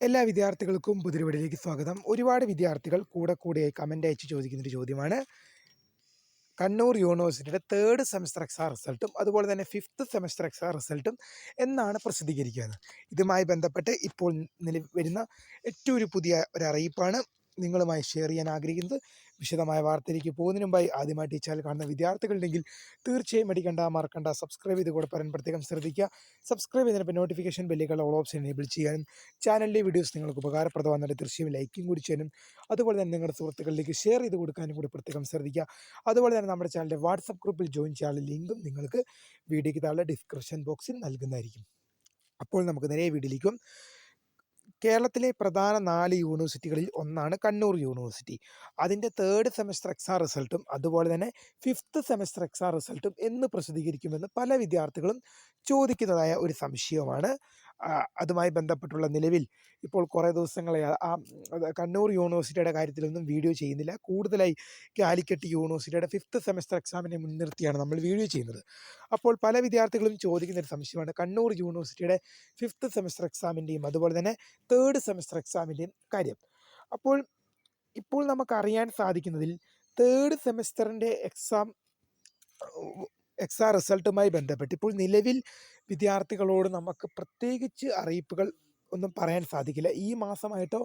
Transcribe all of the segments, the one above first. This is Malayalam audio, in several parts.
എല്ലാ വിദ്യാർത്ഥികൾക്കും പുതിരുവടിയിലേക്ക് സ്വാഗതം. ഒരുപാട് വിദ്യാർത്ഥികൾ കൂടെ കൂടെ കമന്റ് അയച്ച് ചോദിക്കുന്നൊരു ചോദ്യമാണ്. കണ്ണൂർ യൂണിവേഴ്സിറ്റിയുടെ തേർഡ് സെമസ്റ്റർ എക്സാം റിസൾട്ടും അതുപോലെ തന്നെ ഫിഫ്ത്ത് സെമസ്റ്റർ എക്സാം റിസൾട്ടും എന്നാണ് പ്രസിദ്ധീകരിക്കുന്നത്. ഇതുമായി ബന്ധപ്പെട്ട് ഇപ്പോൾ നിലവിൽ വരുന്ന ഏറ്റവും ഒരു പുതിയ ഒരു അറിയിപ്പാണ് നിങ്ങളുമായി ഷെയർ ചെയ്യാൻ ആഗ്രഹിക്കുന്നത്. വിശദമായ വാർത്തയിലേക്ക് പോകുന്നതിന് മുമ്പായി ആദ്യമായിട്ട് ഈ കാണുന്ന വിദ്യാർത്ഥികളുണ്ടെങ്കിൽ തീർച്ചയായും അടിക്കണ്ട മറക്കണ്ട സബ്സ്ക്രൈബ് ചെയ്ത് കൂടെ പറയാൻ പ്രത്യേകം ശ്രദ്ധിക്കുക. സബ്സ്ക്രൈബ് ചെയ്തപ്പോൾ നോട്ടിഫിക്കേഷൻ ബെല്ലുകൾ ഓൾ ഓപ്ഷൻ എനേബിൾ ചെയ്യാനും ചാനലിലെ വീഡിയോസ് നിങ്ങൾക്ക് ഉപകാരപ്രദമാകുന്നുണ്ട് തീർച്ചയായും ലൈക്കും കൂടി ചെയ്യാനും അതുപോലെ തന്നെ നിങ്ങളുടെ സുഹൃത്തുക്കളിലേക്ക് ഷെയർ ചെയ്ത് കൊടുക്കാനും കൂടി പ്രത്യേകം ശ്രദ്ധിക്കുക. അതുപോലെ തന്നെ നമ്മുടെ ചാനലിന്റെ വാട്സപ്പ് ഗ്രൂപ്പിൽ ജോയിൻ ചെയ്യാനുള്ള ലിങ്കും നിങ്ങൾക്ക് വീഡിയോയ്ക്ക് താഴെ ഡിസ്ക്രിപ്ഷൻ ബോക്സിൽ നൽകുന്നതായിരിക്കും. അപ്പോൾ നമുക്ക് നേരെ വീഡിയോയിലേക്കും കേരളത്തിലെ പ്രധാന നാല് യൂണിവേഴ്സിറ്റികളിൽ ഒന്നാണ് കണ്ണൂർ യൂണിവേഴ്സിറ്റി. അതിന്റെ തേർഡ് സെമസ്റ്റർ എക്സാം റിസൾട്ടും അതുപോലെ തന്നെ ഫിഫ്ത്ത് സെമസ്റ്റർ എക്സാം റിസൾട്ടും എന്ന് പ്രസിദ്ധീകരിക്കുമെന്ന് പല വിദ്യാർത്ഥികളും ചോദിക്കുന്നതായ ഒരു സംശയമാണ് അതുമായി ബന്ധപ്പെട്ടുള്ള നിലവിൽ ഇപ്പോൾ കുറേ ദിവസങ്ങളെ ആ- കണ്ണൂർ യൂണിവേഴ്സിറ്റിയുടെ കാര്യത്തിലൊന്നും വീഡിയോ ചെയ്യുന്നില്ല. കൂടുതലായി കാലിക്കറ്റ് യൂണിവേഴ്സിറ്റിയുടെ ഫിഫ്ത്ത് സെമസ്റ്റർ എക്സാമിനെ മുൻനിർത്തിയാണ് നമ്മൾ വീഡിയോ ചെയ്യുന്നത്. അപ്പോൾ പല വിദ്യാർത്ഥികളും ചോദിക്കുന്ന ഒരു സംശയമാണ്. കണ്ണൂർ യൂണിവേഴ്സിറ്റിയുടെ ഫിഫ്ത്ത് സെമസ്റ്റർ എക്സാമിന്റെയും അതുപോലെ തന്നെ തേർഡ് സെമസ്റ്റർ എക്സാമിന്റെയും കാര്യം. അപ്പോൾ ഇപ്പോൾ നമുക്കറിയാൻ സാധിക്കുന്നതിൽ തേർഡ് സെമസ്റ്ററിന്റെ എക്സാം എക്സാം റിസൾട്ടുമായി ബന്ധപ്പെട്ട് ഇപ്പോൾ നിലവിൽ വിദ്യാർത്ഥികളോട് നമുക്ക് പ്രത്യേകിച്ച് അറിയിപ്പുകൾ ഒന്നും പറയാൻ സാധിക്കില്ല. ഈ മാസമായിട്ടോ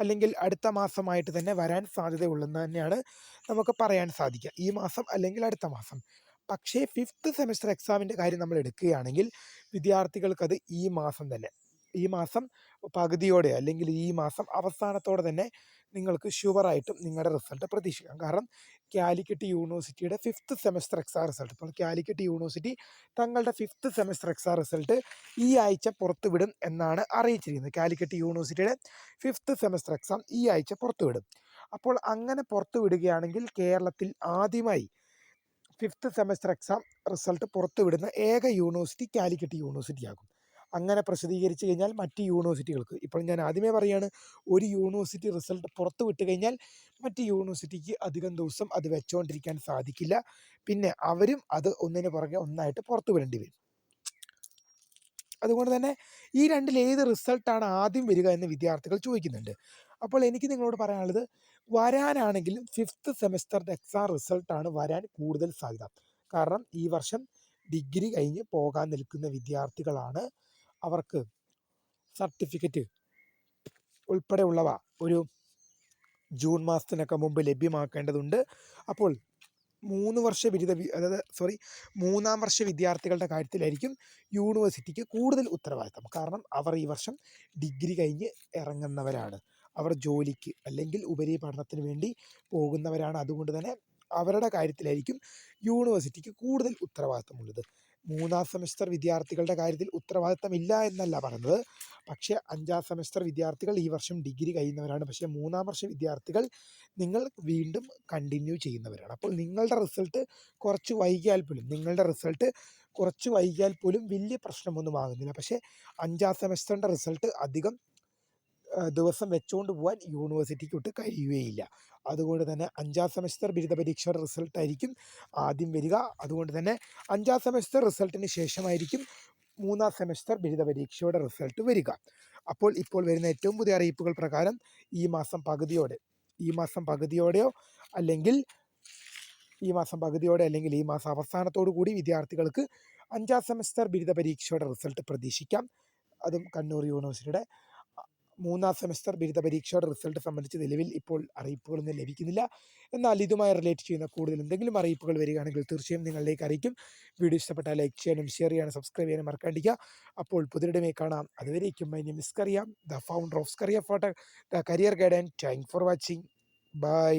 അല്ലെങ്കിൽ അടുത്ത മാസമായിട്ട് തന്നെ വരാൻ സാധ്യതയുള്ളെന്ന് തന്നെയാണ് നമുക്ക് പറയാൻ സാധിക്കുക. ഈ മാസം അല്ലെങ്കിൽ അടുത്ത മാസം. പക്ഷേ ഫിഫ്ത്ത് സെമസ്റ്റർ എക്സാമിന്റെ കാര്യം നമ്മൾ എടുക്കുകയാണെങ്കിൽ വിദ്യാർത്ഥികൾക്കത് ഈ മാസം തന്നെ. ഈ മാസം പകുതിയോടെ അല്ലെങ്കിൽ ഈ മാസം അവസാനത്തോടെ തന്നെ നിങ്ങൾക്ക് ഷുവറായിട്ടും നിങ്ങളുടെ റിസൾട്ട് പ്രതീക്ഷിക്കാം. കാരണം കാലിക്കറ്റ് യൂണിവേഴ്സിറ്റിയുടെ ഫിഫ്ത്ത് സെമസ്റ്റർ എക്സാം റിസൾട്ട് ഇപ്പോൾ കാലിക്കറ്റ് യൂണിവേഴ്സിറ്റി തങ്ങളുടെ ഫിഫ്ത്ത് സെമസ്റ്റർ എക്സാം റിസൾട്ട് ഈ ആഴ്ച പുറത്തുവിടും എന്നാണ് അറിയിച്ചിരിക്കുന്നത്. കാലിക്കറ്റ് യൂണിവേഴ്സിറ്റിയുടെ ഫിഫ്ത്ത് സെമസ്റ്റർ എക്സാം ഈ ആഴ്ച പുറത്തുവിടും. അപ്പോൾ അങ്ങനെ പുറത്തുവിടുകയാണെങ്കിൽ കേരളത്തിൽ ആദ്യമായി ഫിഫ്ത്ത് സെമസ്റ്റർ എക്സാം റിസൾട്ട് പുറത്തുവിടുന്ന ഏക യൂണിവേഴ്സിറ്റി കാലിക്കറ്റ് യൂണിവേഴ്സിറ്റി ആകും. അങ്ങനെ പ്രസിദ്ധീകരിച്ചു കഴിഞ്ഞാൽ മറ്റ് യൂണിവേഴ്സിറ്റികൾക്ക്. ഇപ്പോൾ ഞാൻ ആദ്യമേ പറയുകയാണ് ഒരു യൂണിവേഴ്സിറ്റി റിസൾട്ട് പുറത്തു വിട്ട് കഴിഞ്ഞാൽ മറ്റ് യൂണിവേഴ്സിറ്റിക്ക് അധികം ദിവസം അത് വെച്ചുകൊണ്ടിരിക്കാൻ സാധിക്കില്ല. പിന്നെ അവരും അത് ഒന്നിന് പുറകെ ഒന്നായിട്ട് പുറത്തു വിടേണ്ടി വരും. അതുകൊണ്ട് തന്നെ ഈ രണ്ടിൽ ഏത് റിസൾട്ടാണ് ആദ്യം വരിക എന്ന് വിദ്യാർത്ഥികൾ ചോദിക്കുന്നുണ്ട്. അപ്പോൾ എനിക്ക് നിങ്ങളോട് പറയാനുള്ളത് വരാനാണെങ്കിലും ഫിഫ്ത്ത് സെമസ്റ്ററിന്റെ എക്സാം റിസൾട്ടാണ് വരാൻ കൂടുതൽ സാധ്യത. കാരണം ഈ വർഷം ഡിഗ്രി കഴിഞ്ഞ് പോകാൻ നിൽക്കുന്ന വിദ്യാർത്ഥികളാണ് അവർക്ക് സർട്ടിഫിക്കറ്റ് ഉൾപ്പെടെയുള്ളവ ഒരു ജൂൺ മാസത്തിനൊക്കെ മുമ്പ് ലഭ്യമാക്കേണ്ടതുണ്ട്. അപ്പോൾ മൂന്ന് വർഷ ബിരുദ അതായത് സോറി മൂന്നാം വർഷ വിദ്യാർത്ഥികളുടെ കാര്യത്തിലായിരിക്കും യൂണിവേഴ്സിറ്റിക്ക് കൂടുതൽ ഉത്തരവാദിത്തം. കാരണം അവർ ഈ വർഷം ഡിഗ്രി കഴിഞ്ഞ് ഇറങ്ങുന്നവരാണ്. അവർ ജോലിക്ക് അല്ലെങ്കിൽ ഉപരി പഠനത്തിന് വേണ്ടി പോകുന്നവരാണ്. അതുകൊണ്ട് തന്നെ അവരുടെ കാര്യത്തിലായിരിക്കും യൂണിവേഴ്സിറ്റിക്ക് കൂടുതൽ ഉത്തരവാദിത്തമുള്ളത്. മൂന്നാം സെമസ്റ്റർ വിദ്യാർത്ഥികളുടെ കാര്യത്തിൽ ഉത്തരവാദിത്തമില്ല എന്നല്ല പറഞ്ഞത് പക്ഷേ അഞ്ചാം സെമസ്റ്റർ വിദ്യാർത്ഥികൾ ഈ വർഷം ഡിഗ്രി കഴിയുന്നവരാണ്. പക്ഷേ മൂന്നാം വർഷ വിദ്യാർത്ഥികൾ നിങ്ങൾ വീണ്ടും കണ്ടിന്യൂ ചെയ്യുന്നവരാണ്. അപ്പോൾ നിങ്ങളുടെ റിസൾട്ട് കുറച്ച് വൈകിയാൽ പോലും നിങ്ങളുടെ റിസൾട്ട് കുറച്ച് വൈകിയാൽ പോലും വലിയ പ്രശ്നമൊന്നും ആകുന്നില്ല. പക്ഷേ അഞ്ചാം സെമസ്റ്ററിന്റെ റിസൾട്ട് അധികം ദിവസം വെച്ചുകൊണ്ട് പോകാൻ യൂണിവേഴ്സിറ്റിക്കൊട്ട് കഴിയുകയില്ല. അതുകൊണ്ട് തന്നെ അഞ്ചാം സെമസ്റ്റർ ബിരുദ പരീക്ഷയുടെ റിസൾട്ട് ആയിരിക്കും ആദ്യം വരിക. അതുകൊണ്ട് തന്നെ അഞ്ചാം സെമസ്റ്റർ റിസൾട്ടിന് ശേഷമായിരിക്കും മൂന്നാം സെമസ്റ്റർ ബിരുദ പരീക്ഷയുടെ റിസൾട്ട് വരിക. അപ്പോൾ ഇപ്പോൾ വരുന്ന ഏറ്റവും പുതിയ അറിയിപ്പുകൾ പ്രകാരം ഈ മാസം പകുതിയോടെ ഈ മാസം പകുതിയോടെയോ അല്ലെങ്കിൽ ഈ മാസം പകുതിയോടെ അല്ലെങ്കിൽ ഈ മാസം അവസാനത്തോടു കൂടി വിദ്യാർത്ഥികൾക്ക് അഞ്ചാം സെമസ്റ്റർ ബിരുദ പരീക്ഷയുടെ റിസൾട്ട് പ്രതീക്ഷിക്കാം. അതും കണ്ണൂർ യൂണിവേഴ്സിറ്റിയുടെ മൂന്നാം സെമസ്റ്റർ ബിരുദ പരീക്ഷയുടെ റിസൾട്ട് സംബന്ധിച്ച് നിലവിൽ ഇപ്പോൾ അറിയിപ്പുകളൊന്നും ലഭിക്കുന്നില്ല. എന്നാൽ ഇതുമായി റിലേറ്റ് ചെയ്യുന്ന കൂടുതൽ എന്തെങ്കിലും അറിയിപ്പുകൾ വരികയാണെങ്കിൽ തീർച്ചയായും നിങ്ങളിലേക്ക് അറിയിക്കും. വീഡിയോ ഇഷ്ടപ്പെട്ടാൽ ലൈക്ക് ചെയ്യാനും ഷെയർ ചെയ്യാനും സബ്സ്ക്രൈബ് ചെയ്യാനും മറക്കാണ്ടിരിക്കുക. അപ്പോൾ പുതിരിടമേ കാണാം. അതുവരേക്കും my name is Kariyam the founder of Skaria photo the career guide and thank for watching. Bye.